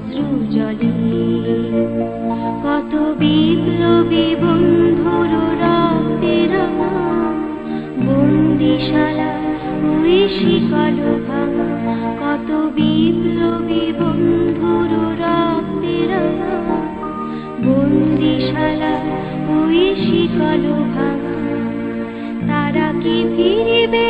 অশ্রু জলে কত বিপ্লবী বন্ধুর রাতে বন্দিশালা ওই শিকল কত বিপ্লবী বন্ধুর বন্দিশালা তারা কি ফিরবে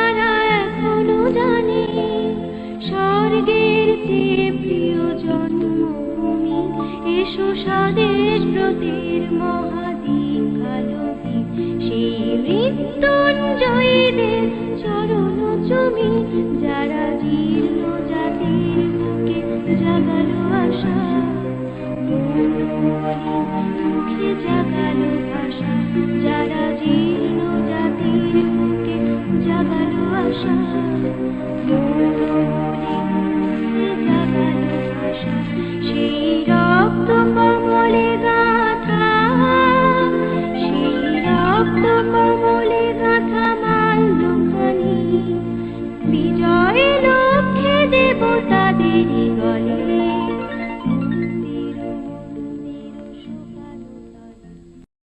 স্বদেশ ব্রতের মহাদীক্ষালোকে সেই মৃত্যুঞ্জয়ীদের চরণ জমি যারা জীর্ণ জাতির বুকে জাগালো আশা। মুখে